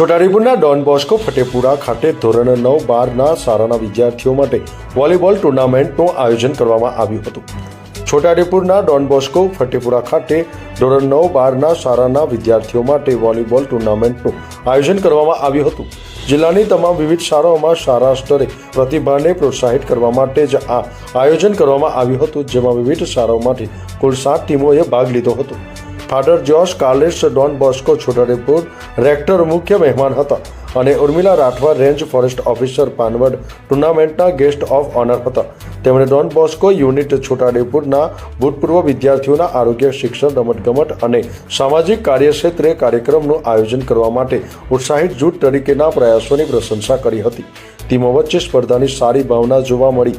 છોટાઉદેપુરના Don Bosco ફટેપુરા ખાતે ધોરણ નવ બારના શાળાના વિદ્યાર્થીઓ માટે વોલીબોલ ટુર્નામેન્ટનું આયોજન કરવામાં આવ્યું હતું. છોટાઉદેપુરના ડોન બોસ્કો ફટેપુરા ખાતે ધોરણ નવ બારના શાળાના વિદ્યાર્થીઓ માટે વોલીબોલ ટુર્નામેન્ટનું આયોજન કરવામાં આવ્યું હતું. જિલ્લાની તમામ વિવિધ શાળાઓમાં શાળા સ્તરે પ્રતિભાને પ્રોત્સાહિત કરવા માટે જ આ આયોજન કરવામાં આવ્યું હતું, જેમાં વિવિધ શાળાઓમાંથી કુલ સાત ટીમોએ ભાગ લીધો હતો. Father Jose Carles Don Bosco Chhotaudepur rector મુખ્ય મહેમાન હતા અને Urmila Rathwa range forest officer Panvad ટુર્નામેન્ટના guest of honour હતા. તેમણે ડોન બોસ્કો યુનિટ છોટાડેપુરના ભૂતપૂર્વ વિદ્યાર્થીઓના આરોગ્ય, શિક્ષણ, રમતગમત અને સામાજિક કાર્યક્ષેત્રે કાર્યક્રમનું આયોજન કરવા માટે ઉત્સાહિત જૂથ તરીકેના પ્રયાસોની પ્રશંસા કરી હતી. ટીમો વચ્ચે સ્પર્ધાની સારી ભાવના જોવા મળી.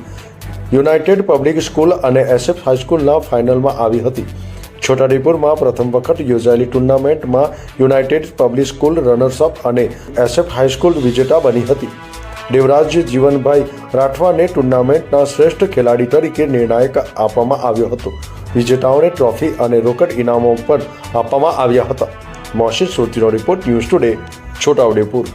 યુનાઇટેડ પબ્લિક સ્કૂલ અને એસએફ હાઈસ્કૂલના ફાઇનલમાં આવી હતી. છોટાઉદેપુરમાં પ્રથમ વખત યોજાયેલી ટુર્નામેન્ટમાં united public school runners up અને એસએફ હાઈસ્કૂલ વિજેતા બની હતી. દેવરાજ જીવનભાઈ રાઠવાને ટુર્નામેન્ટના શ્રેષ્ઠ ખેલાડી તરીકે નિર્ણાયક આપવામાં આવ્યો હતો. વિજેતાઓને ટ્રોફી અને રોકડ ઇનામો પણ આપવામાં આવ્યા હતા. મોશિદ સુરતીનો રિપોર્ટ ન્યૂઝ ટુડે, છોટાઉદેપુર.